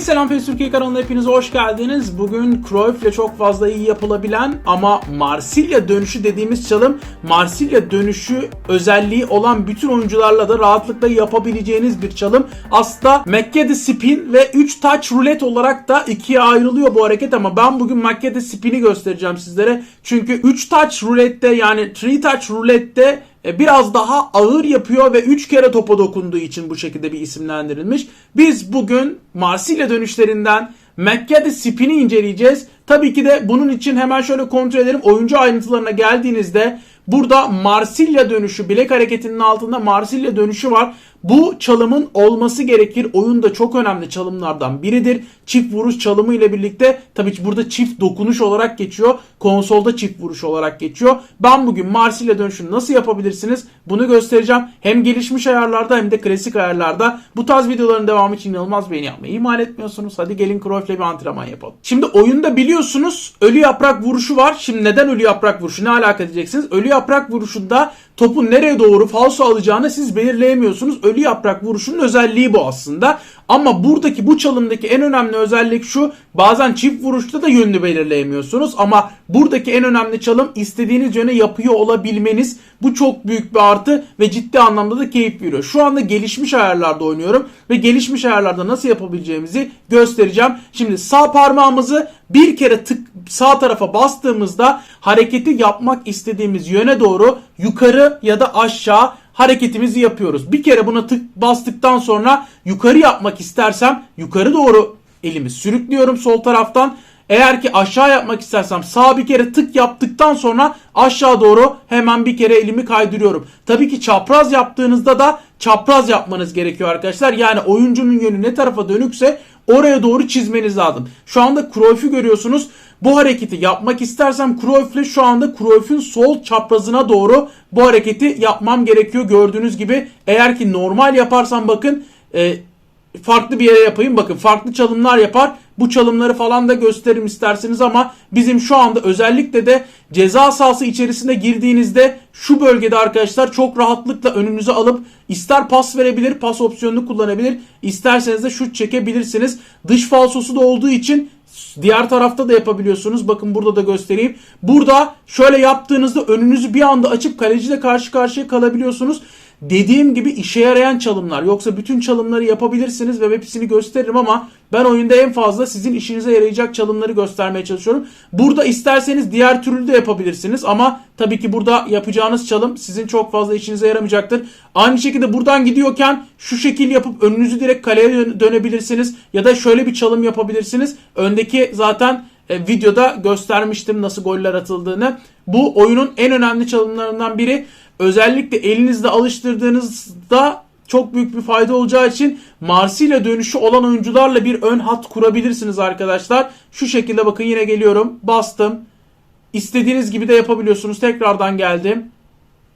Selam Face Türkiye kanalına hepiniz hoş geldiniz. Bugün Cruyff ile çok fazla iyi yapılabilen ama Marsilya dönüşü dediğimiz çalım Marsilya dönüşü özelliği olan bütün oyuncularla da rahatlıkla yapabileceğiniz bir çalım. Aslında Mackede Spin ve 3 touch roulette olarak da ikiye ayrılıyor bu hareket ama ben bugün Mackede Spin'i göstereceğim sizlere. Çünkü 3 touch roulette'de yani 3 touch roulette'de e, biraz daha ağır yapıyor ve 3 kere topa dokunduğu için bu şekilde bir isimlendirilmiş. Biz bugün Marsilya dönüşlerinden McGaddy Spin'i inceleyeceğiz. Tabii ki de bunun için hemen şöyle kontrol edelim. Oyuncu ayrıntılarına geldiğinizde burada Marsilya dönüşü, bilek hareketinin altında Marsilya dönüşü var. Bu çalımın olması gerekir. Oyunda çok önemli çalımlardan biridir. Çift vuruş çalımı ile birlikte tabii ki burada çift dokunuş olarak geçiyor. Konsolda çift vuruş olarak geçiyor. Ben bugün Marsilya dönüşünü nasıl yapabilirsiniz bunu göstereceğim. Hem gelişmiş ayarlarda hem de klasik ayarlarda. Bu tarz videoların devamı için inanılmaz beğeni yapmayı ihmal etmiyorsunuz. Hadi gelin Cruyff'le bir antrenman yapalım. Şimdi oyunda biliyorsunuz ölü yaprak vuruşu var. Şimdi neden ölü yaprak vuruşu ne alaka diyeceksiniz. Ölü yaprak vuruşunda topun nereye doğru falso alacağını siz belirleyemiyorsunuz. Ölü yaprak vuruşunun özelliği bu aslında. Ama buradaki bu çalımdaki en önemli özellik şu. Bazen çift vuruşta da yönünü belirleyemiyorsunuz ama buradaki en önemli çalım istediğiniz yöne yapıyor olabilmeniz. Bu çok büyük bir artı ve ciddi anlamda da keyif veriyor. Şu anda gelişmiş ayarlarda oynuyorum ve gelişmiş ayarlarda nasıl yapabileceğimizi göstereceğim. Şimdi sağ parmağımızı bir kere tık sağ tarafa bastığımızda hareketi yapmak istediğimiz yöne doğru yukarı ya da aşağı hareketimizi yapıyoruz. Bir kere buna tık bastıktan sonra yukarı yapmak istersem yukarı doğru elimi sürüklüyorum sol taraftan. Eğer ki aşağı yapmak istersem sağ bir kere tık yaptıktan sonra aşağı doğru hemen bir kere elimi kaydırıyorum. Tabii ki çapraz yaptığınızda da çapraz yapmanız gerekiyor arkadaşlar. Yani oyuncunun yönü ne tarafa dönükse oraya doğru çizmeniz lazım. Şu anda Cruyff'u görüyorsunuz. Bu hareketi yapmak istersem Cruyff'le şu anda Cruyff'un sol çaprazına doğru bu hareketi yapmam gerekiyor. Gördüğünüz gibi eğer ki normal yaparsam bakın e, farklı bir yere yapayım. Bakın farklı çalımlar yapar. Bu çalımları falan da gösteririm isterseniz ama bizim şu anda özellikle de ceza sahası içerisine girdiğinizde şu bölgede arkadaşlar çok rahatlıkla önünüze alıp ister pas verebilir, pas opsiyonunu kullanabilir. isterseniz de şut çekebilirsiniz. Dış falsosu da olduğu için Diğer tarafta da yapabiliyorsunuz. Bakın burada da göstereyim. Burada şöyle yaptığınızda önünüzü bir anda açıp kaleciyle karşı karşıya kalabiliyorsunuz. Dediğim gibi işe yarayan çalımlar. Yoksa bütün çalımları yapabilirsiniz ve hepsini gösteririm ama ben oyunda en fazla sizin işinize yarayacak çalımları göstermeye çalışıyorum. Burada isterseniz diğer türlü de yapabilirsiniz ama tabii ki burada yapacağınız çalım sizin çok fazla işinize yaramayacaktır. Aynı şekilde buradan gidiyorken şu şekil yapıp önünüzü direkt kaleye dönebilirsiniz ya da şöyle bir çalım yapabilirsiniz. Öndeki zaten e, videoda göstermiştim nasıl goller atıldığını. Bu oyunun en önemli çalımlarından biri. Özellikle elinizde alıştırdığınızda çok büyük bir fayda olacağı için Marsilya dönüşü olan oyuncularla bir ön hat kurabilirsiniz arkadaşlar. Şu şekilde bakın yine geliyorum. Bastım. İstediğiniz gibi de yapabiliyorsunuz. Tekrardan geldim.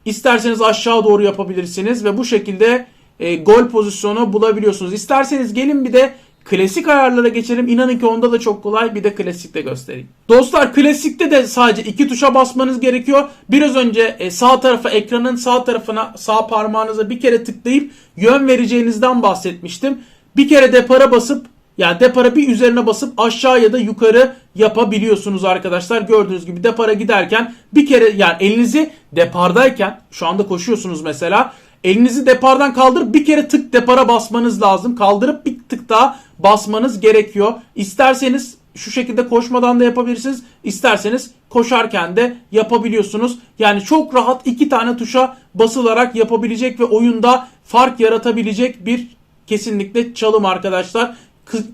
İsterseniz aşağı doğru yapabilirsiniz ve bu şekilde e, gol pozisyonu bulabiliyorsunuz. İsterseniz gelin bir de Klasik ayarlara geçelim. İnanın ki onda da çok kolay. Bir de klasikte göstereyim. Dostlar klasikte de sadece iki tuşa basmanız gerekiyor. Biraz önce e, sağ tarafa ekranın sağ tarafına sağ parmağınıza bir kere tıklayıp yön vereceğinizden bahsetmiştim. Bir kere depara basıp yani depara bir üzerine basıp aşağı ya da yukarı yapabiliyorsunuz arkadaşlar. Gördüğünüz gibi depara giderken bir kere yani elinizi depardayken şu anda koşuyorsunuz mesela Elinizi depardan kaldırıp bir kere tık depara basmanız lazım. Kaldırıp bir tık daha basmanız gerekiyor. İsterseniz şu şekilde koşmadan da yapabilirsiniz. İsterseniz koşarken de yapabiliyorsunuz. Yani çok rahat iki tane tuşa basılarak yapabilecek ve oyunda fark yaratabilecek bir kesinlikle çalım arkadaşlar.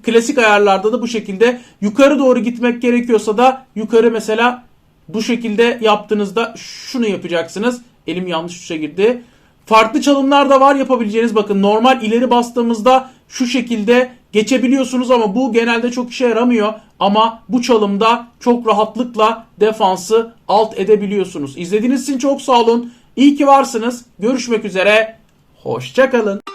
Klasik ayarlarda da bu şekilde yukarı doğru gitmek gerekiyorsa da yukarı mesela bu şekilde yaptığınızda şunu yapacaksınız. Elim yanlış tuşa girdi. Farklı çalımlar da var yapabileceğiniz. Bakın normal ileri bastığımızda şu şekilde geçebiliyorsunuz ama bu genelde çok işe yaramıyor. Ama bu çalımda çok rahatlıkla defansı alt edebiliyorsunuz. İzlediğiniz için çok sağ olun. İyi ki varsınız. Görüşmek üzere. Hoşçakalın.